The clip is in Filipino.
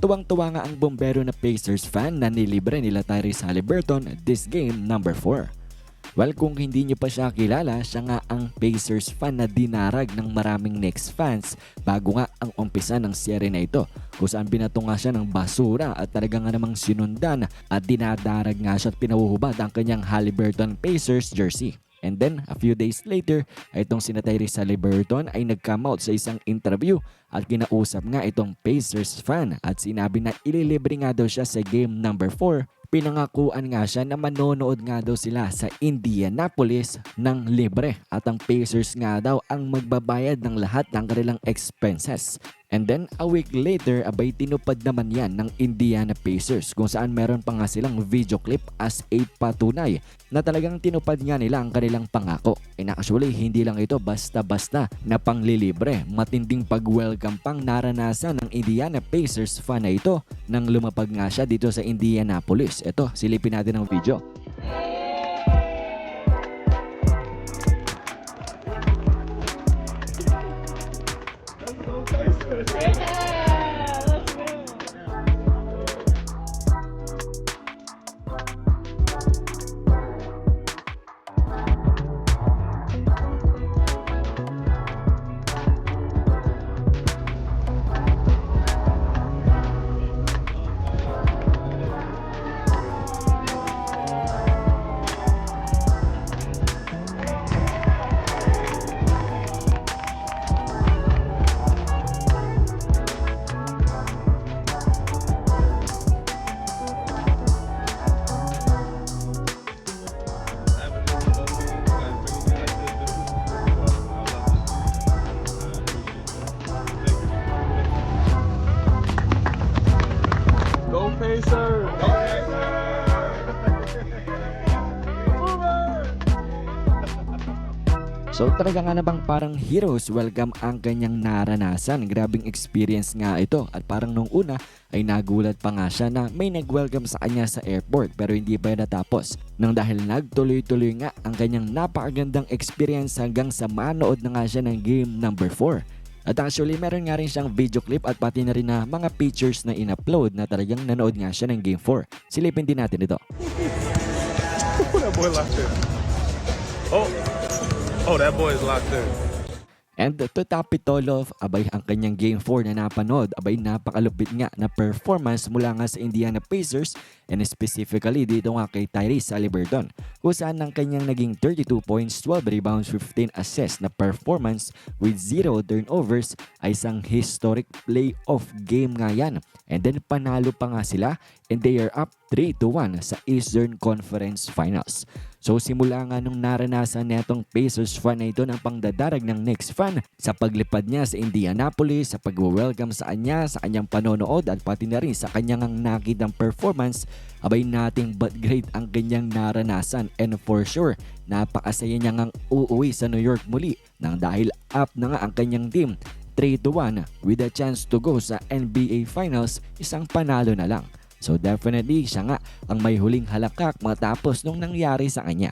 Tuwang-tuwa nga ang bombero na Pacers fan na nilibre nila Tyrese Halliburton this game number 4. Well, kung hindi niyo pa siya kilala, siya nga ang Pacers fan na dinarag ng maraming Knicks fans bago nga ang umpisa ng serye na ito kung saan binato nga siya ng basura at talaga nga namang sinundan at dinadarag nga siya at pinahuhubad ang kanyang Halliburton Pacers jersey. And then, a few days later, itong si Tyrese Halliburton ay nag-come out sa isang interview at kinausap nga itong Pacers fan at sinabi na ililibre nga daw siya sa game number 4 pinangakuan nga siya na manonood nga daw sila sa Indianapolis ng libre at ang Pacers nga daw ang magbabayad ng lahat ng kanilang expenses. And then a week later, abay tinupad naman yan ng Indiana Pacers kung saan meron pa nga silang video clip as a patunay na talagang tinupad nga nila ang kanilang pangako. And actually, hindi lang ito basta-basta na panglilibre. Matinding pag-welcome pang naranasan ng Indiana Pacers fan na ito nang lumapag nga siya dito sa Indianapolis. Ito, silipin natin ang video. Go So talaga nga namang parang heroes welcome ang kanyang naranasan. Grabing experience nga ito at parang nung una ay nagulat pa nga siya na may nag-welcome sa kanya sa airport pero hindi pa natapos. Nang dahil nagtuloy-tuloy nga ang kanyang napakagandang experience hanggang sa manood na nga siya ng game number 4. At actually, meron nga rin siyang video clip at pati na rin na mga pictures na in-upload na talagang nanood nga siya ng Game 4. Silipin din natin ito. Oh, oh, that boy is locked in. And to top it all off, abay ang kanyang Game 4 na napanood, abay napakalupit nga na performance mula nga sa Indiana Pacers and specifically dito nga kay Tyrese Halliburton kung saan ang kanyang naging 32 points, 12 rebounds, 15 assists na performance with 0 turnovers ay isang historic playoff game nga yan. And then panalo pa nga sila and they are up 3 to 1 sa Eastern Conference Finals. So simula nga nung naranasan netong Pacers fan na ito ng pangdadarag ng Knicks fan sa paglipad niya sa Indianapolis, sa pag-welcome sa kanya, sa kanyang panonood at pati na rin sa kanyang ang nakitang performance, abay nating but great ang kanyang naranasan and for sure, napakasaya niya ngang uuwi sa New York muli nang dahil up na nga ang kanyang team 3 to 1 with a chance to go sa NBA Finals, isang panalo na lang. So definitely siya nga ang may huling halakak matapos nung nangyari sa kanya.